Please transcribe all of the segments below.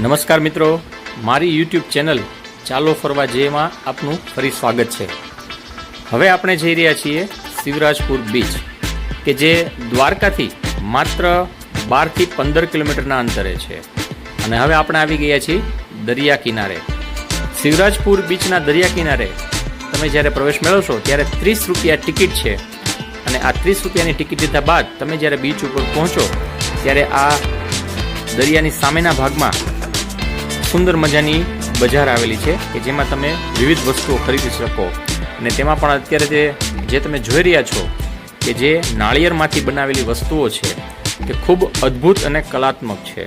નમસ્કાર મિત્રો, મારી યુટ્યુબ ચેનલ ચાલો ફરવા જેમાં આપનું ફરી સ્વાગત છે. હવે આપણે જઈ રહ્યા છીએ શિવરાજપુર બીચ કે જે દ્વારકાથી માત્ર બારથી પંદર કિલોમીટરના અંતરે છે. અને હવે આપણે આવી ગયા છીએ દરિયા કિનારે. શિવરાજપુર બીચના દરિયા કિનારે તમે જ્યારે પ્રવેશ મેળવશો ત્યારે ત્રીસ રૂપિયા ટિકિટ છે. અને આ ત્રીસ રૂપિયાની ટિકિટ લીધા બાદ તમે જ્યારે બીચ ઉપર પહોંચો, ત્યારે આ દરિયાની સામેના ભાગમાં સુંદર મજાની બજાર આવેલી છે કે જેમાં તમે વિવિધ વસ્તુઓ ખરીદી શકો. અને તેમાં પણ અત્યારે તે જે તમે જોઈ રહ્યા છો કે જે નાળિયેરમાંથી બનાવેલી વસ્તુઓ છે, તે ખૂબ અદ્ભુત અને કલાત્મક છે.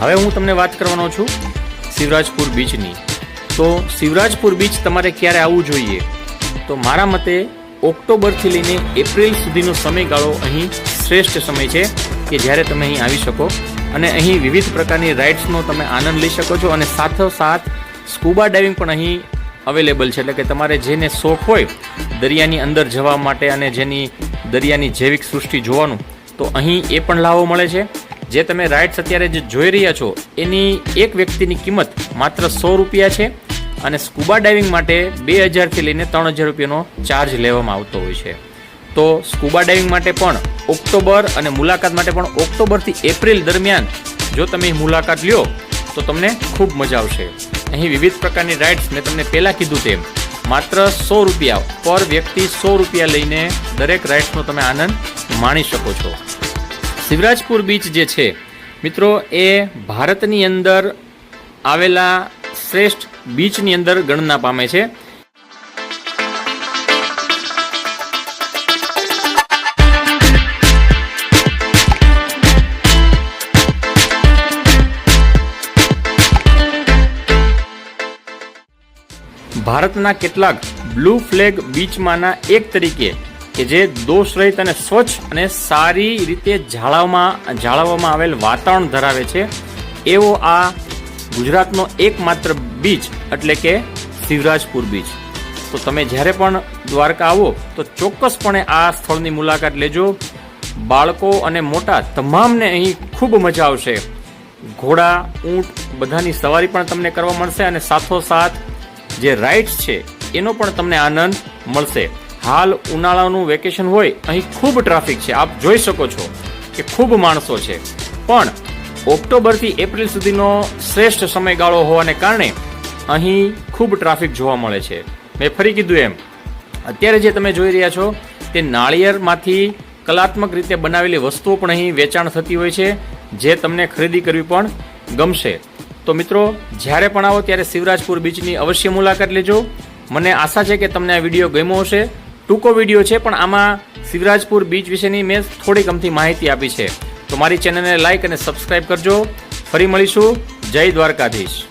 હવે હું તમને વાત કરવાનો છું શિવરાજપુર બીચની. તો શિવરાજપુર બીચ તમારે ક્યારે આવવું જોઈએ? તો મારા મતે ઓક્ટોબરથી લઈને એપ્રિલ સુધીનો સમયગાળો અહીં શ્રેષ્ઠ સમય છે કે જ્યારે તમે અહીં આવી શકો. અને અહીં વિવિધ પ્રકારની રાઇડ્સનો તમે આનંદ લઈ શકો છો અને સાથોસાથ સ્કૂબા ડાઇવિંગ પણ અહીં અવેલેબલ છે. એટલે કે તમારે જેને શોખ હોય દરિયાની અંદર જવા માટે અને જેની દરિયાની જૈવિક સૃષ્ટિ જોવાનું, તો અહીં એ પણ લાવો મળે છે. જે તમે રાઇડ્સ અત્યારે જે જોઈ રહ્યા છો, એની એક વ્યક્તિની કિંમત માત્ર સો રૂપિયા છે અને સ્કૂબા ડાઇવિંગ માટે બે હજારથી લઈને ત્રણ હજાર રૂપિયાનો ચાર્જ લેવામાં આવતો હોય છે. તો સ્કૂબા ડાઇવિંગ માટે પણ ઓક્ટોબર અને મુલાકાત માટે પણ ઓક્ટોબરથી એપ્રિલ દરમિયાન જો તમે મુલાકાત લ્યો, તો તમને ખૂબ મજા આવશે. અહીં વિવિધ પ્રકારની રાઇડ્સ મેં તમને પહેલાં કીધું તેમ. માત્ર સો રૂપિયા, પર વ્યક્તિ સો રૂપિયા લઈને દરેક રાઇડ્સનો તમે આનંદ માણી શકો છો. શિવરાજપુર બીચ જે છે, મિત્રો, એ ભારતની અંદર આવેલા શ્રેષ્ઠ બીચની અંદર ગણના પામે છે. ભારતના કેટલાક બ્લુ ફ્લેગ બીચમાંના એક તરીકે કે જે દોષ રહિત અને સ્વચ્છ અને સારી રીતે જાળવવામાં જાળવવામાં આવેલ વાતાવરણ ધરાવે છે, એવો આ ગુજરાતનો એકમાત્ર બીચ એટલે કે શિવરાજપુર બીચ. તો તમે જ્યારે પણ દ્વારકા આવો, તો ચોક્કસપણે આ સ્થળની મુલાકાત લેજો. બાળકો અને મોટા તમામને અહીં ખૂબ મજા આવશે. ઘોડા, ઊંટ બધાની સવારી પણ તમને કરવા મળશે અને સાથોસાથ જે રાઇડ્સ છે, એનો પણ તમને આનંદ મળશે. હાલ ઉનાળાનું વેકેશન હોય, અહીં ખૂબ ટ્રાફિક છે. આપ જોઈ શકો છો કે ખૂબ માણસો છે. પણ ઓક્ટોબરથી એપ્રિલ સુધીનો શ્રેષ્ઠ સમયગાળો હોવાને કારણે અહીં ખૂબ ટ્રાફિક જોવા મળે છે. મેં ફરી કીધું એમ, અત્યારે જે તમે જોઈ રહ્યા છો, તે નાળિયેરમાંથી કલાત્મક રીતે બનાવેલી વસ્તુઓ પણ અહીં વેચાણ થતી હોય છે, જે તમને ખરીદી કરવી પણ ગમશે. તો મિત્રો, જ્યારે પણ આવો ત્યારે શિવરાજપુર બીચની અવશ્ય મુલાકાત લેજો. મને આશા છે કે તમને આ વીડિયો ગમ્યો હશે. ટૂંકો વીડિયો છે, પણ આમાં શિવરાજપુર બીચ વિશેની મેં થોડીક અમથી માહિતી આપી છે. તો મારી ચેનલને લાઇક અને સબસ્ક્રાઇબ કરજો. ફરી મળીશું. જય દ્વારકાધીશ.